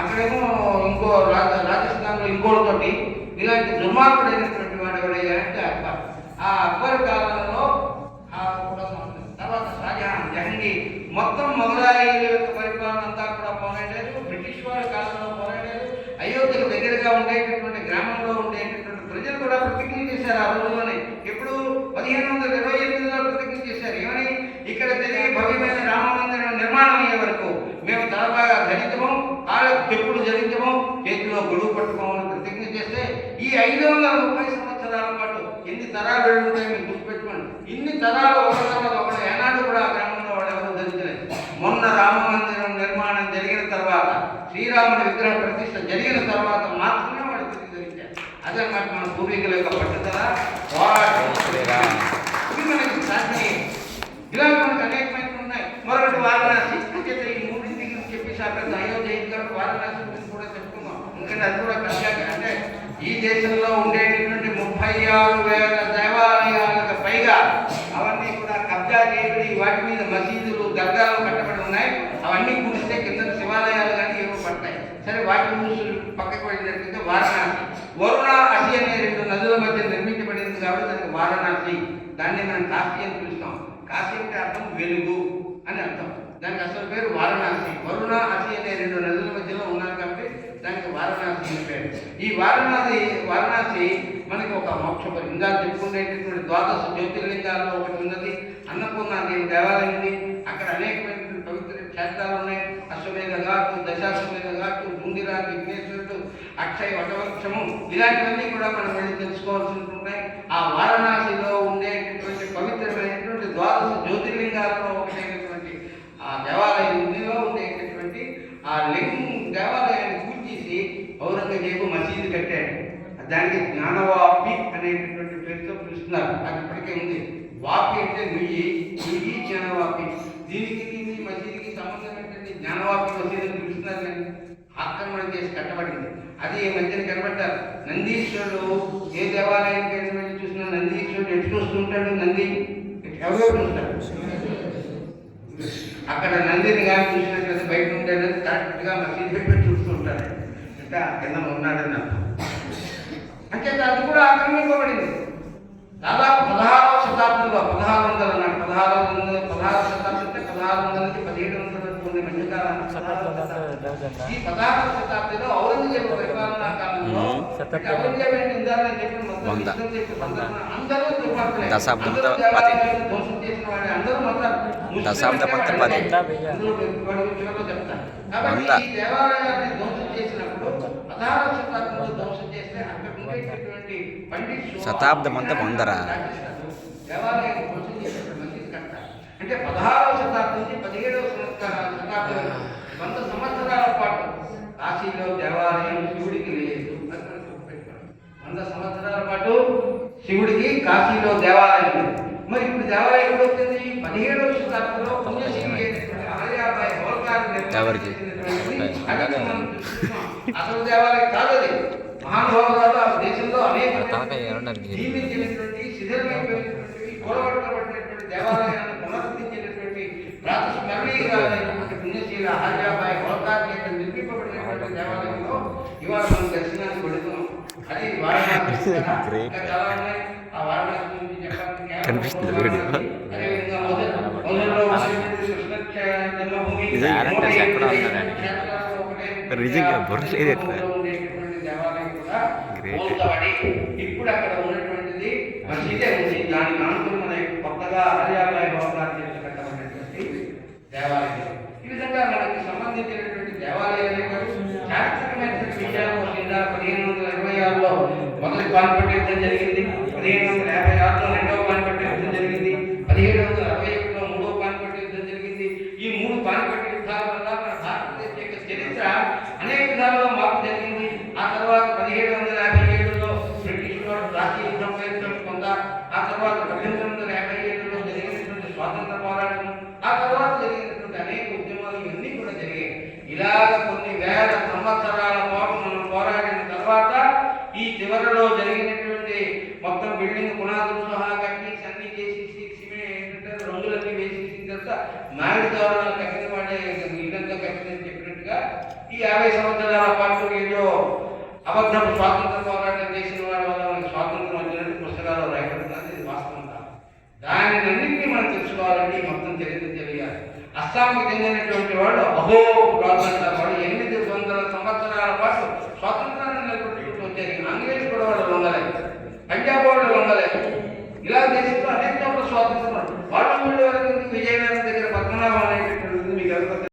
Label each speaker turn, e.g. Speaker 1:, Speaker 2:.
Speaker 1: అక్కడేమో ఇంకో రాజస్థాన్లో ఇంకోటితోటి ఇలాంటి దుర్మార్గుడైనటువంటి వాడు అంటే అక్బర్ ఆ అక్బర్ కాలంలో తర్వాత షాజహాన్ జహంగీర్ మొత్తం మొదలయ్యే యొక్క పరిపాలన అంతా కూడా పోరాడారు. బ్రిటిష్ వారి కాలంలో పోరాడారు. అయోధ్యకు దగ్గరగా ఉండేటటువంటి గ్రామంలో ఉండేటటువంటి ప్రజలు కూడా ప్రతిజ్ఞ చేశారు ఆ రోజుల్లోనే. ఎప్పుడు పదిహేను వందల ఇరవై ఎనిమిదిలో ప్రతిజ్ఞ చేశారు ఏమని ఇక్కడ జరిగే భవ్యమైన రామ మందిరం నిర్మాణం అయ్యే వరకు మేము తలబాగా ధరించము ఎప్పుడు చెప్పులు చేతిలో గొడుగు పట్టుకోమని ప్రతిజ్ఞ చేస్తే ఈ ఐదు వందల ముప్పై సంవత్సరాల పాటు ఎన్ని తరాలు వెళ్ళుంటాయో మీరు గుర్తుపెట్టుకోండి. ఇన్ని తరాలు ఒక తర్వాత ఒకటి ఏనాడు కూడా ఆ గ్రామంలో వాళ్ళు ఎవరు ధరించలేదు. మొన్న రామ మందిరం నిర్మాణం జరిగిన తర్వాత శ్రీరాముడి విగ్రహ ప్రతిష్ట జరిగిన తర్వాత మాత్రమే వాళ్ళు తిరిగి ధరించారు. అదన్నమాట మన పూర్వీకుల యొక్క పట్టుదల పోరాటం ఇది మనకి సాధ్యమే ఇలా మనకు అనేకమైన ఉన్నాయి మరొకటి వారణాసి అంటే ఈ మూడింటి గురించి చెప్పేసి అక్కడ అయోధ్య అయిన తర్వాత వారణాసి గురించి కూడా చెప్పుకుందాం అది కూడా అంటే ఈ దేశంలో ఉండేటటువంటి ముప్పై ఆరు వేల దేవాలయాలకు పైగా అవన్నీ కూడా కబ్జా చేయబడి వాటి మీద మసీదులు దర్గాలు కట్టబడి ఉన్నాయి. అవన్నీ కూడిస్తే కింద శివాలయాలు కానీ ఏవో పడతాయి. సరే వాటి మూసులు పక్కకు వెళ్ళినట్లయితే వారణాసి. వరుణ అసి అనే రెండు నదుల మధ్య నిర్మించబడింది కాబట్టి దానికి వారణాసి. దాన్ని మనం కాశీ అని పిలుస్తాం. కాశీ అంటే అర్థం వెలుగు అని అర్థం. దానికి అసలు పేరు వారణాసి. వరుణ అసి అనే రెండు నదుల మధ్యలో ఉన్నారు కాబట్టి వారణాసి పేరు ఈ వారణాసి వారణాసి మనకి ఒక మోక్షపరి ఇందాక చెప్పుకునేటటువంటి ద్వాదశ జ్యోతిర్లింగాల్లో ఒకటి ఉన్నది. అన్నపూర్ణ దేవి దేవాలయం ఉంది. అక్కడ అనేకమైనటువంటి పవిత్ర క్షేత్రాలు ఉన్నాయి. అశ్వమేధ ఘాటు దశాశ్వమేధ ఘాటు ముందిరా విఘ్నేశ్వరుడు అక్షయ వటవృక్షము. ఇలాంటివన్నీ కూడా మనం వెళ్ళి తెలుసుకోవాల్సి ఉన్నాయి ఆ వారణాసిలో ఉండే పవిత్రమైనటువంటి ద్వాదశ జ్యోతిర్లింగాలలో ఒకటైనటువంటి ఆ దేవాలయం ఇందులో ఉండేటటువంటి ఆ లింగం దేవాలయాన్ని పూర్చేసి ఔరంగజేబు మసీదు కట్టాడు దానికి జ్ఞానవాపి అనేటటువంటి పేరుతో పిలుస్తున్నారు. అది ఇప్పటికే ఉంది. వాపి అంటే నుయ్యి. నుయ్యి జ్ఞానవాపి. దీనికి దీనికి మసీదుకి సంబంధం ఏంటంటే జ్ఞానవాపి మసీదు అని పిలుస్తున్నారు కానీ ఆక్రమణ చేసి కట్టబడింది. అది ఈ మధ్యన కనబడ్డారు. నందీశ్వరుడు ఏ దేవాలయానికి వెళ్ళి చూసినా నందీశ్వరుడు ఎటు చూస్తుంటాడు? నంది ఎవరు అక్కడ నందిని కానీ చూసినట్లయితే బయట ఉండేది కరెక్ట్గా మసీదు పెట్టి చూస్తూ అంటే ఆ కింద ఉన్నాడని అర్థం. అంటే అది కూడా ఆక్రమింపబడింది దాదాపు పదహారవ శతాబ్దంలో పదహారు వందలు అన్నాడు పదహారు వందల పదహారు శతాబ్దం అంటే పదహారు వందల నుంచి పదిహేడు వందల ఉండే మధ్యకాలం. ఈ పదహారవ శతాబ్దంలో ఔరంగజేబు పరిపాలనా కాలంలో. అంటే ఔరంగజేబు. విషయం చెప్పిన సందర్భంలో అందరూ.
Speaker 2: దశాబ్దంతో పది.
Speaker 1: ధ్వంసం చేసిన వాళ్ళే. అందరూ మొత్తం
Speaker 2: దశాబ్దమంతా. పది.
Speaker 1: చెప్తాను. కాబట్టి. ఈ దేవాలయాన్ని ధ్వంసం చేసినప్పుడు పదహారవ శతాబ్దంలో ధ్వంసం చేస్తే అక్కడ ఉండేటటువంటి పండిత్
Speaker 2: శతాబ్దం అంతా
Speaker 1: కట్టాలి అంటే పదహారవ శతాబ్దం నుంచి పదిహేడవ శతాబ్దం వంద సంవత్సరాల పాటు కాశీలో దేవాలయం శివుడికి లేదు. వంద సంవత్సరాల పాటు శివుడికి కాశీలో దేవాలయం. మరి ఇప్పుడు దేవాలయం ఎప్పుడు వచ్చింది పదిహేడవ శతాబ్దంలో పుణ్యశివి అయినటువంటి ఆర్యాబాయి హోల్కార్. అసలు దేవాలయం కాదు అది మహానుభావులు ఆ దేశంలో అనేక
Speaker 2: మీరు?
Speaker 1: జీవించినటువంటి శిథిలమైపోయినటువంటి కూడగొట్టబడినటువంటి దేవాలయాన్ని పునరుద్ధరించినటువంటి ప్రాతస్మరణీయురాలైనటువంటి పుణ్యశీల ఆర్యాబాయి హోల్కార్ చేత నిర్మింపబడినటువంటి దేవాలయంలో ఇవాళ మనం దర్శనానికి వెళుతున్నాం అది వారణాసి కదా.
Speaker 2: Great.
Speaker 1: ఇంకా చాలా ఉన్నాయి ఆ వారణాసి గురించి చెప్పాలంటే కేవలం
Speaker 2: కనిపిస్తుంది వీడియో.
Speaker 1: అదేవిధంగా జన్మభూమి నూట
Speaker 2: అసలు ఎక్కడ
Speaker 1: ఎనిమిది
Speaker 2: ఉన్నాడండి?
Speaker 1: క్షేత్రాల్లో ఒకటైనటువంటి
Speaker 2: నిజంగా బుర్ర లేదు ఎట్లా?
Speaker 1: ఊళ్ళో ఉండేటటువంటి దేవాలయం కూడా ఇప్పుడు అక్కడ ఉన్నటువంటిది మసీదే ఉంది. దాని నాంతులు మన కొత్తగా హరియాబాయి భవనాలు చేసి కట్టబడినటువంటి దేవాలయం. ఈ విధంగా మనకి సంబంధించినటువంటి దేవాలయాలే కాదు చారిత్రకమైనటువంటి విషయాలు. కింద పదిహేను వందల ఇరవై ఆరులో మొదటి పాన్పట్టు యుద్ధం జరిగింది. పదిహేను వందల యాభై ఆరులో రెండవ పాన్పట్టు యుద్ధం జరిగింది. పదిహేడు వందల అరవై ఒకటిలో మూడవ పాన్పట్టు యుద్ధం జరిగింది ఈ మూడు పాన్పట్టు యుద్ధాల వల్ల మన భారతదేశ యొక్క చరిత్ర అనేక విధాలుగా మార్పు జరిగింది ఆ తర్వాత పదిహేడు వందల యాభై ఏడులో బ్రిటిష్ వారు రాష్ట్రీయ యుద్ధం ప్రయత్నం పొందారు ఆ తర్వాత పద్దెనిమిది వందల యాభై ఏడులో జరిగినటువంటి స్వాతంత్ర పోరాటం ఆ తర్వాత జరిగినటువంటి అనేక ఉద్యమాలు ఇవన్నీ కూడా జరిగాయి. ఇలాగ కొన్ని వేల సంవత్సరాల పాటు మనం పోరాడిన తర్వాత ఈ చివరిలో జరిగినటువంటి మొత్తం బిల్డింగ్ పునాదులు సహా కట్టి అన్ని చేసి సిమెంట్ రంగులన్నీ వేసేసిన తర్వాత మామిడి తోరణాలు కట్టిన వాడే ఇల్లంతా కట్టిందని చెప్పినట్టుగా ఈ యాభై సంవత్సరాల పాటు ఏదో అబద్ధం స్వాతంత్ర పోరాటం చేసిన వాళ్ళ వల్ల మనకి స్వాతంత్రం వచ్చినట్టు పుస్తకాలు రాయబడుతున్నది ఇది వాస్తవం కాదు దానిని అన్నింటినీ మనం తెలుసుకోవాలంటే మొత్తం చరిత్ర తెలియాలి అస్సాంకి చెందినటువంటి వాడు అహో రాజు అంటారు వాడు ఎనిమిది వందల సంవత్సరాల పాటు స్వాతంత్రాన్ని నిలబెట్టుకుంటూ వచ్చారు ఆంగ్లేయులు కూడా వాళ్ళు లొంగలేదు పంజాబ్ వాళ్ళు లొంగలేదు. ఇలా దేశంలో అనేక స్వాతంత్రం. వాళ్ళు వీళ్ళు విజయనగరం